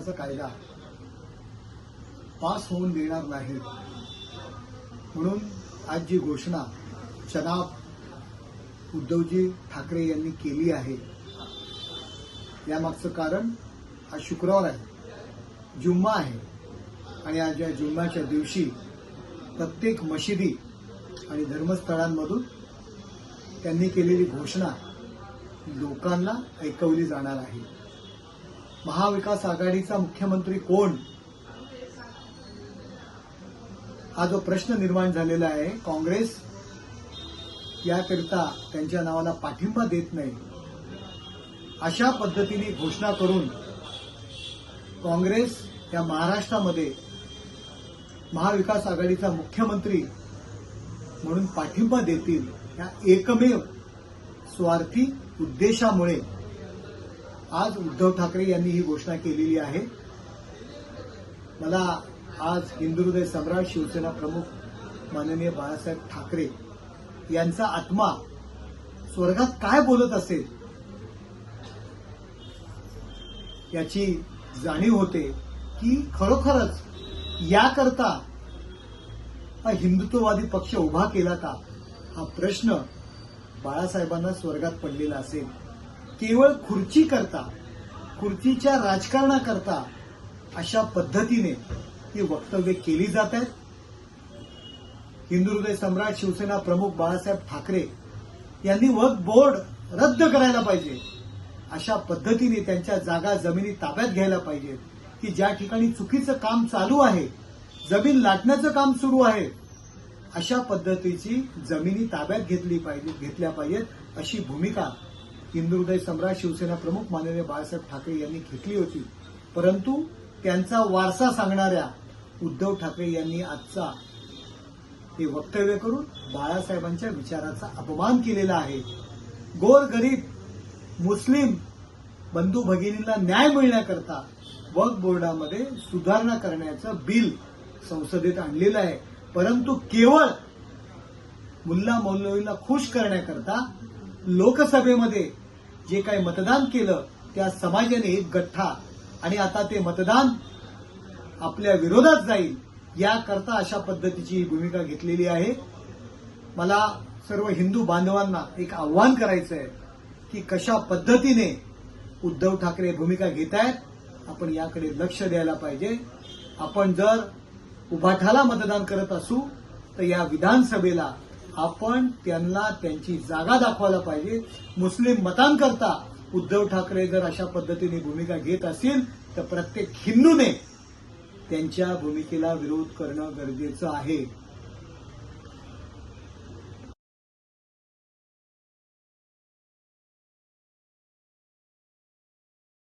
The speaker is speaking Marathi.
कायदा पास होऊन देणार नाही. म्हणून आज जी घोषणा जनाब उद्धवजी ठाकरे यांनी केली आहे यामागचं कारण आज शुक्रवार आहे. जुम्मा आहे. आणि आज या जुम्माच्या दिवशी प्रत्येक मशिदी आणि धर्मस्थळांमधून त्यांनी केलेली घोषणा लोकांना ऐकवली जाणार आहे. महाविकास आघाडीचा मुख्यमंत्री कोण? हा जो प्रश्न निर्माण झालेला आहे काँग्रेस याकरिता त्यांच्या नावाला पाठिंबा देत नाही. अशा पद्धतीने घोषणा करून काँग्रेस या महाराष्ट्रामध्ये महाविकास आघाडीचा मुख्यमंत्री म्हणून पाठिंबा देतील या एकमेव स्वार्थी उद्देशामुळे आज उद्धव ठाकरे यांनी ही घोषणा केलेली आहे. मला आज हिंदू हृदय सम्राट शिवसेना प्रमुख माननीय बाळासाहेब ठाकरे यांचा आत्मा स्वर्गात काय बोलत असेल याची जाणीव होते की खरोखरच याकरता हा हिंदुत्ववादी पक्ष उभा केला का? हा प्रश्न बाळासाहेबांना स्वर्गात पडलेला असेल. केवळ खुर्ची करता खुर्चीच्या राजकारणाकरता अशा पद्धतीने ही वक्तव्य केली जात आहेत. हिंदू हृदय सम्राट शिवसेना प्रमुख बाळासाहेब ठाकरे यांनी वक्फ बोर्ड रद्द करायला पाहिजे. अशा पद्धतीने त्यांच्या जागा जमिनी ताब्यात घ्यायला पाहिजेत की ज्या ठिकाणी चुकीचं काम चालू आहे जमीन लाटण्याचं काम सुरू आहे अशा पद्धतीची जमिनी ताब्यात घेतली पाहिजे घेतल्या पाहिजेत अशी भूमिका हिंदू सम्राट शिवसेना प्रमुख माननीय बाळासाहेब ठाकरे यांनी घेतली होती. परंतु त्यांचा वारसा सांगणाऱ्या उद्धव ठाकरे यांनी आजचा हे वक्तव्य करून बाळासाहेबांच्या विचाराचा अपमान केलेला आहे. गोर गरीब मुस्लिम बंधू भगिनींना न्याय मिळण्याकरता वक्फ बोर्डामध्ये सुधारणा करण्याचं बिल संसदेत आणलेलं आहे. परंतु केवळ मुल्ला मौलवीला खुश करण्याकरता लोकसभेमध्ये जे काय मतदान केलं त्या समाजाने एक गठ्ठा. आणि आता ते मतदान आपल्या विरोधात जाईल याकरता अशा पद्धतीची भूमिका घेतलेली आहे. मला सर्व हिंदू बांधवांना एक आव्हान करायचं आहे की कशा पद्धतीने उद्धव ठाकरे भूमिका घेत आहेत आपण याकडे लक्ष द्यायला पाहिजे. आपण जर उभाठाला मतदान करत असू तर या विधानसभेला आपण त्यांना त्यांची जागा दाखवायला पाहिजे. मुस्लिम मतांकरता उद्धव ठाकरे जर अशा पद्धतीने भूमिका घेत असतील तर प्रत्येक हिंदूने त्यांच्या भूमिकेला विरोध करणं गरजेचं आहे.